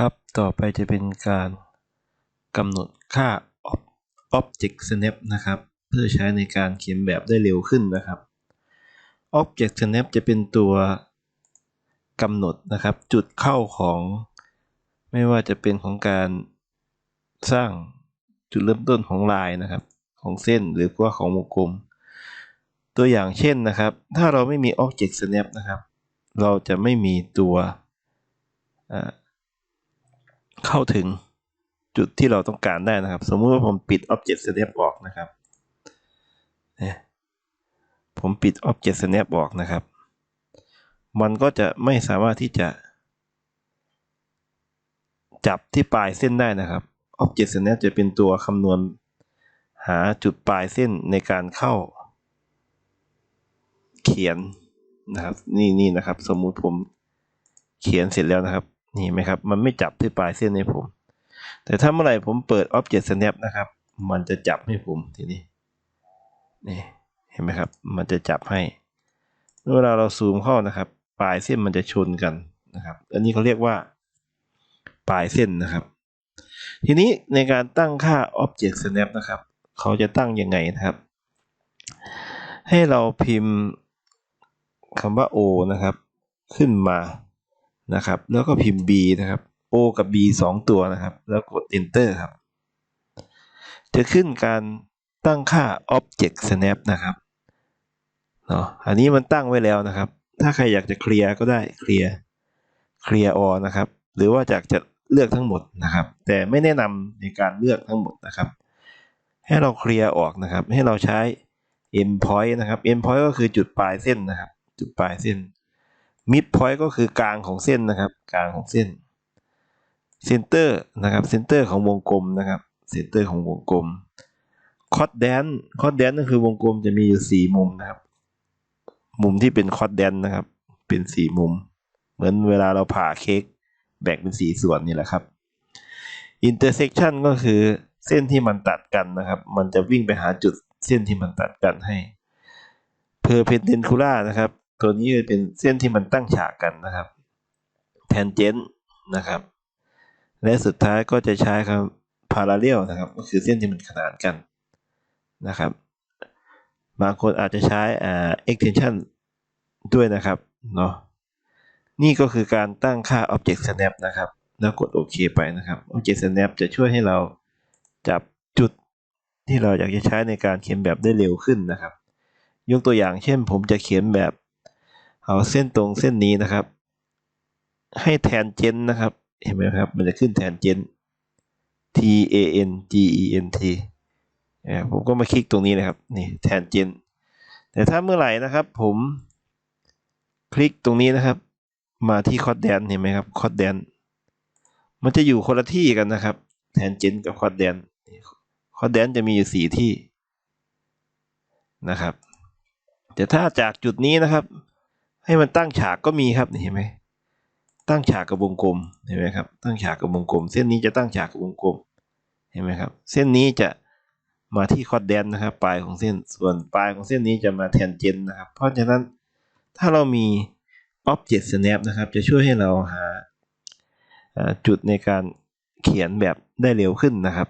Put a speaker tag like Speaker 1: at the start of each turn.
Speaker 1: ครับ ต่อไปจะเป็นการกำหนดค่า object snap นะครับ เพื่อใช้ในการเขียนแบบได้เร็วขึ้นนะครับ object snap จะเป็นตัวกำหนดนะครับจุดเข้าของไม่ว่าจะเป็นของการสร้างจุดเริ่มต้นของลายนะครับ ของเส้นหรือว่าของวงกลม ตัวอย่างเช่นนะครับ ถ้าเราไม่มี object snap นะครับ เราจะไม่มีตัวอ่า เข้าถึงจุดที่เราต้องการได้นะครับ สมมุติว่าผมปิด Object Snap ออกนะครับเนี่ยผมปิด Object Snap ออกนะครับ มันก็จะไม่สามารถที่จะ จับที่ปลายเส้นได้นะครับ Object Snap จะเป็นตัวคำนวณหาจุดปลายเส้นในการเข้า เขียนนะครับ นี่นี่นะครับ สมมุติผมเขียนเสร็จแล้วนะครับ นี่ไหมครับ มันไม่จับที่ปลายเส้นให้ผม แต่ถ้าเมื่อไหร่ผมเปิด Object Snap นะครับ มันจะจับให้ผมทีนี้ นี่ เห็นไหมครับ มันจะจับให้ เวลาเราซูมเข้านะครับ ปลายเส้นมันจะชนกันนะครับ อันนี้เขาเรียกว่า ปลายเส้นนะครับ ทีนี้ในการตั้งค่า Object Snap นะครับ เขาจะตั้งยังไงนะครับ ให้เราพิมพ์คำว่า O นะครับ ขึ้นมา นะครับ แล้วก็พิมพ์ B นะครับ O กับ B สองตัวนะครับ แล้วกด Enter ครับ จะขึ้นการตั้งค่า Object Snap นะครับเนาะอันนี้มันตั้งไว้แล้วนะครับ ถ้าใครอยากจะเคลียร์ก็ได้เคลียร์เคลียร์ all นะครับ หรือว่าอยากจะเลือกทั้งหมดนะครับ แต่ไม่แนะนำในการเลือกทั้งหมดนะครับ ให้เราเคลียร์ออกนะครับ ให้เราใช้ endpoint นะครับ endpoint ก็คือจุดปลายเส้นนะครับ จุดปลายเส้น mid point ก็คือกลางของเส้นนะครับ กลางของเส้น center นะครับ center ของวงกลมนะครับ center ของวงกลม cot dan cot dan ก็คือวงกลมจะมีอยู่สี่มุมนะครับ มุมที่เป็น cot dan นะครับ เป็นสี่มุม เหมือนเวลาเราผ่าเค้กแบ่งเป็นสี่ส่วนนี่แหละครับ intersection ก็คือเส้นที่มันตัดกันนะครับ มันจะวิ่งไปหาจุดเส้นที่มันตัดกันให้ perpendicular นะครับ ตัวนี้จะเป็นเส้นที่มันตั้งฉากกันนะครับ tangent นะครับ และสุดท้ายก็จะใช้คำ parallel นะครับ ก็คือเส้นที่มันขนานกันนะครับ บางคนอาจจะใช้อ่า extension ด้วยนะครับเนาะนี่ก็คือการตั้งค่า object snap นะครับ แล้วกดโอเคไปนะครับ object snap จะช่วยให้เราจับจุดที่เราอยากจะใช้ในการเขียนแบบได้เร็วขึ้นนะครับ ยกตัวอย่างเช่นผมจะเขียนแบบ เอาเส้นตรงเส้นนี้นะครับ ให้แทนเจนนะครับ เห็นไหมครับ มันจะขึ้นแทนเจน T A N G E N T อ่าผมก็มาคลิกตรงนี้นะครับ นี่แทนเจน แต่ถ้าเมื่อไหร่นะครับ ผมคลิกตรงนี้นะครับ มาที่คอดแดนเห็นไหมครับคอดแดน มันจะอยู่คนละที่กันนะครับ แทนเจนกับคอดแดนคอดแดนจะมีอยู่สี่ที่นะครับ แต่ถ้าจากจุดนี้นะครับ ให้มันตั้งฉากก็มีครับเห็นไหมตั้งฉากกับวงกลมเห็นไหมครับตั้งฉากกับวงกลม เส้นนี้จะตั้งฉากกับวงกลมเห็นไหมครับ เส้นนี้จะมาที่คอดแดนนะครับ ปลายของเส้นส่วนปลายของเส้นนี้จะมาแทนเจนนะครับ เพราะฉะนั้นถ้าเรามี Object Snap นะครับ จะช่วยให้เราหาจุดในการเขียนแบบได้เร็วขึ้นนะครับ